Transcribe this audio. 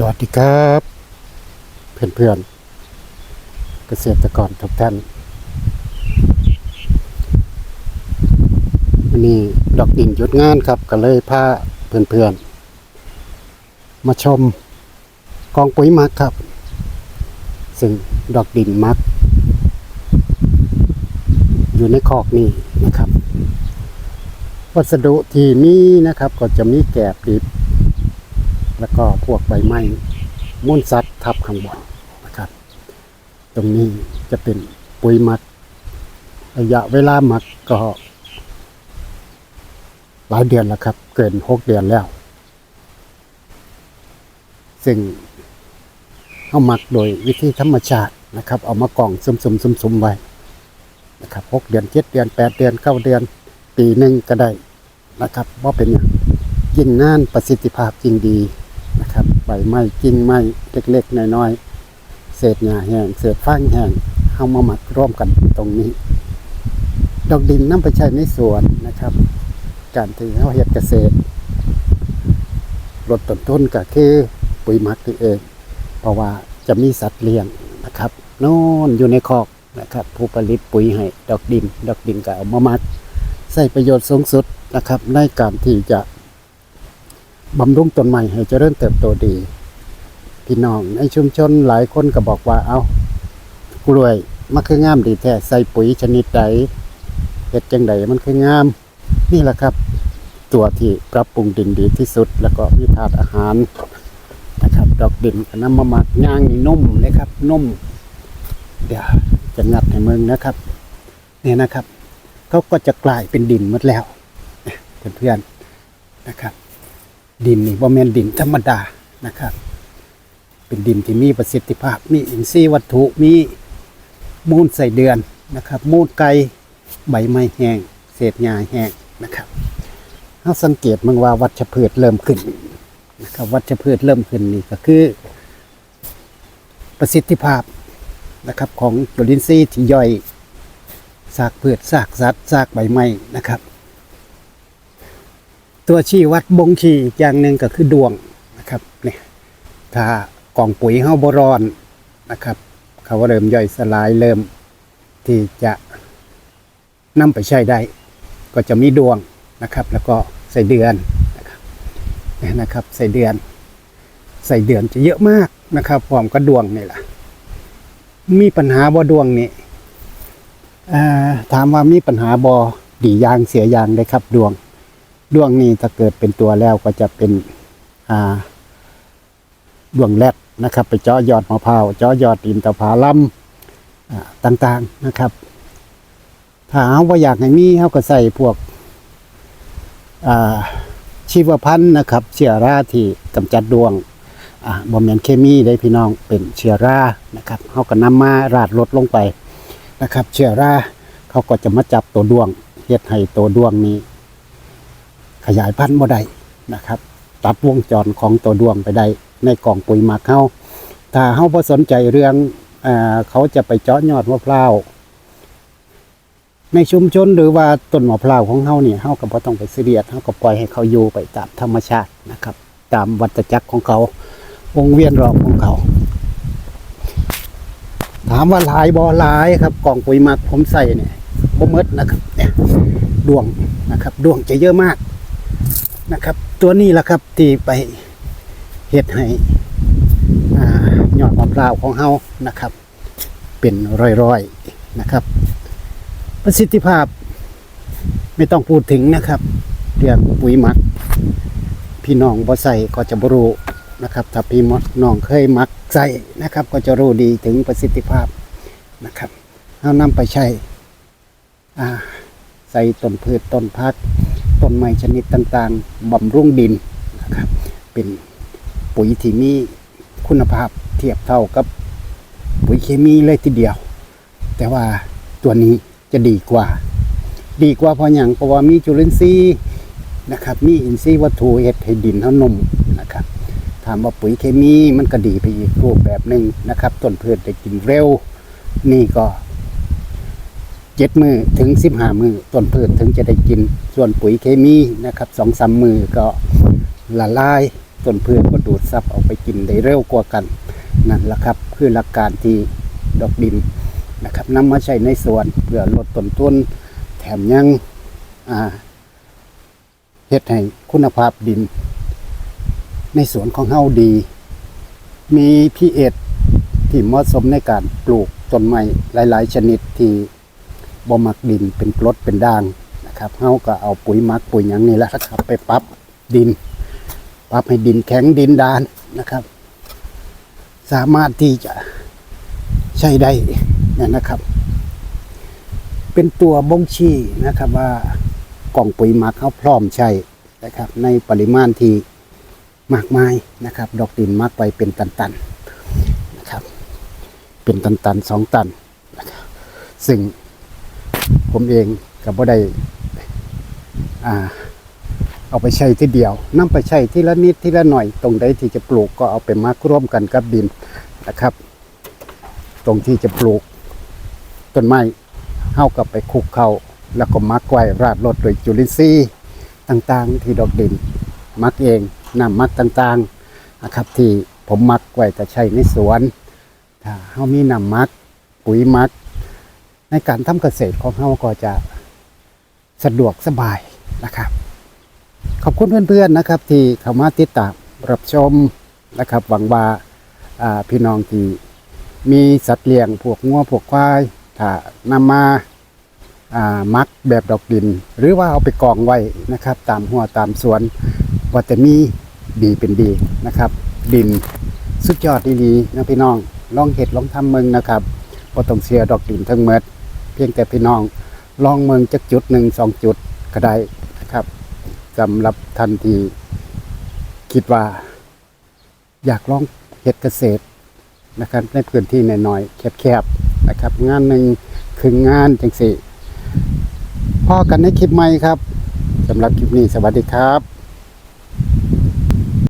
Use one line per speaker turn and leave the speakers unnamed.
สวัสดีครับเพื่อนๆเกษตรกรทุกท่านวันนี้ดอกดินหยุดงานครับก็เลยพาเพื่อนๆมาชมกองปุ๋ยมักครับ ซึ่งดอกดินมัก อยู่ในคอกนี่นะครับ วัสดุที่มีนะครับก็จะมีแกบดิบ แล้วก็พวกใบไม้มูลสัตว์ทับข้างบนนะครับ ตรงนี้จะเป็นปุ๋ยหมักระยะเวลาหมักก็ หลายเดือนแล้วครับ เกินหกเดือนแล้ว ซึ่งเอาหมักโดยวิธีธรรมชาตินะครับ เอามากล่องซุ่มๆๆๆไว้นะครับหกเดือนเจ็ดเดือนแปดเดือนเก้าเดือน ปีหนึ่งก็ได้นะครับว่าเป็นอย่างยิ่งงานประสิทธิภาพจริงดี นะครับใบไม้กิ่งไม้เล็กๆน้อยๆเศษหญ้าแห้งเศษฟางแห้งเอามาหมักร่วมกันตรงนี้ ดอกดินน้ำไปใช้ในสวนนะครับ การที่เขาเฮ็ดเกษตรลดต้นทุนก็คือปุ๋ยหมักนี่เอง เพราะว่าจะมีสัตว์เลี้ยงนะครับโน่นอยู่ในคอกนะครับ ผู้ผลิตปุ๋ยให้ดอกดิน ดอกดินก็เอามามักใช้ประโยชน์สูงสุดนะครับ ในการที่จะ บำรุงต้นไม้ให้เจริญเติบโตดี พี่น้องในชุมชนหลายคนก็บอกว่าเอากล้วยมันคืองามดีแท้ใส่ปุ๋ยชนิดใดเฮ็ดจังใดมันคืองาม นี่แหละครับ ตัวที่ปรับปรุงดินดีที่สุด แล้วก็มีธาตุอาหารนะครับ ดอกดินก็นำมาหมักย่างนี่นุ่มเลยครับนุ่ม เดี๋ยวจะงัดให้มึงนะครับ เนี่ยนะครับเขาก็จะกลายเป็นดินหมดแล้วเพื่อนๆนะครับ ดินนี่บ่แม่นดินธรรมดานะครับ เป็นดินที่มีประสิทธิภาพ มีอินทรีย์วัตถุมีมูลใส่เดือนนะครับ มูลไก่ใบไม้แห้งเศษหญ้าแห้งนะครับเราสังเกตมึงว่าวัชพืชเริ่มขึ้นนะครับวัชพืชเริ่มขึ้นนี่ก็คือ ประสิทธิภาพนะครับของจุลินทรีย์ที่ย่อยซากพืชซากสัตว์ซากใบไม้นะครับ ตัวชี้วัดบงชี้อย่างหนึ่งก็คือดวงนะครับนี่ถ้ากล่องปุ๋ยเฮาบรอนนะครับ เขาเริ่มย่อยสลายเริ่มที่จะนำไปใช้ได้ ก็จะมีดวงนะครับ แล้วก็ใส่เดือนนะครับนี่นะครับใส่เดือน ใส่เดือนจะเยอะมากนะครับพร้อมกับดวงนี่แหละมีปัญหาบ่ดวงนี่ถามว่ามีปัญหาบอดียางเสียยางได้ครับดวง ดวงนี้ถ้าเกิดเป็นตัวแล้วก็จะเป็นอ่าดวงแรดนะครับ ไปเจาะยอดมะพร้าวเจาะยอดอินทผลัมต่างๆนะครับ ถ้าหาว่าอยากให้มีเขาก็ใส่พวกชีวพันธุ์นะครับ เชื้อราที่กำจัดดวงบอมเมนเคมีได้พี่น้องเป็นเชื้อรานะครับเขาก็นำมาราดลดลงไปนะครับ เชื้อราเขาก็จะมาจับตัวดวงเฮ็ดให้ตัวดวงนี้ ขยายพันธุ์บ่ได้นะครับ ตัดวงจรของตัวดวงไปได้ในกล่องปุ๋ยหมักเขาถ้าเขาบ่สนใจเรื่องเอเขาจะไปเจาะยอดมะพร้าวในชุมชนหรือว่าต้นมะพร้าวของเขาเนี่ยเขาก็บ่ต้องไปเรียสเขาก็ปล่อยให้เขาอยู่ไปตามธรรมชาตินะครับ ตามวัฏจักรของเขาวงเวียนรอบของเขา ถามว่าหลายบ่หลายครับกล่องปุ๋ยหมักผมใส่เนี่ยบ่มดนะครับเนี่ยดวงนะครับ ดวงจะเยอะมาก นะครับ ตัวนี้แหละครับที่ไปเฮ็ดให้อ่ายอดมะพร้าวของเฮานะครับ เป็นร้อยๆนะครับ ประสิทธิภาพไม่ต้องพูดถึงนะครับเรื่องปุ๋ยหมัก พี่น้องบ่ใส่ก็จะบรู้นะครับ ถ้าพี่น้องเคยหมักใส่นะครับ ก็จะรู้ดีถึงประสิทธิภาพนะครับเอานำไปใช้ใส่ต้นพืชต้นพัก ต้นไม้ชนิดต่างๆบำรุงดินนะครับ เป็นปุ๋ยที่มีคุณภาพเทียบเท่ากับปุ๋ยเคมีเลยทีเดียว แต่ว่าตัวนี้จะดีกว่า ดีกว่าเพราะอย่างเพราะว่ามีจุลินทรีย์นะครับ มีอินทรีย์วัตถุเฮ็ดให้ดินเฮานุ่มนะครับ ถามว่าปุ๋ยเคมีมันก็ดีไปอีกรูปแบบหนึ่งนะครับ ต้นพืชได้กินเร็ว นี่ก็ เจ็ดมือถึงสิบห้ามือต้นพืชถึงจะได้กิน ส่วนปุ๋ยเคมีนะครับสองสามมือก็ละลายต้นพืชก็ดูดซับเอาไปกินได้เร็วกว่ากันนั่นแหละครับ คือหลักการที่ดอกดินนะครับนำมาใช้ในสวนเพื่อลดต้นทุนแถมยังอ่าเฮ็ดให้คุณภาพดิน ในสวนของเฮาดี มีพีเอที่เหมาะสมในการปลูกต้นไม้หลาย ๆ ชนิดที่ บ่มักดินเป็นกรดเป็นด่างนะครับเฮาก็เอาปุ๋ยมักปุ๋ยหยังนี่แหละครับไปปรับดิน ปรับให้ดินแข็งดินดานนะครับ สามารถที่จะใช้ได้นะครับ เป็นตัวบ่งชี้นะครับว่ากล่องปุ๋ยมักเขาพร้อมใช้นะครับ ในปริมาณที่มากมายนะครับ ดอกดินมักไปเป็นตันๆนะครับ เป็นตันๆสองตันนะครับซึ่ง ผมเองก็บ่ได้เอาไปใช้ทีเดียวนํไปใช้ทีละนิดทีละหน่อย ตรงใดที่จะปลูกก็เอาไปมักร่วมกันกับดินนะครับ ตรงที่จะปลูกต้นไม้เฮากับไปคุกเข้าแล้วก็มักไว้ราดรดโดวยจุลินทรีย์ต่างๆ ที่ดอกดิน มักเองน้ำมักต่างๆนะครับ ที่ผมมักไว้แต่ใช้ในสวน ถ้าเฮามีน้ำมัก ปุ๋ยมัก ในการทำเกษตรของเฮาก็จะสะดวกสบายนะครับ ขอบคุณเพื่อนๆนะครับ ที่เข้ามาติดตามรับชมนะครับ หวังว่าพี่น้องที่มีสัตว์เลี้ยงพวกงัวพวกควายถ้านำมาอ่ามักแบบดอกดิน หรือว่าเอาไปกองไว้นะครับ ตามหัวตามสวนว่าจะมีดีเป็นดีนะครับ ดินสุดยอดดีๆนะพี่น้องลองเห็ดลองทำเมืองนะครับก็ต้องเสียดอกดินทั้งเมด พียงแต่พี่น้องลองเมืองจักจุดหนึ่งสองจุดก็ได้นะครับสำหรับท่านที่คิดว่า อยากลองเฮ็ดเกษตรนะครับในพื้นที่น้อยๆแคบๆนะครับ งานหนึ่งคืองานจังสิพอกันในคลิปใหม่ครับสำหรับคลิปนี้สวัสดีครับ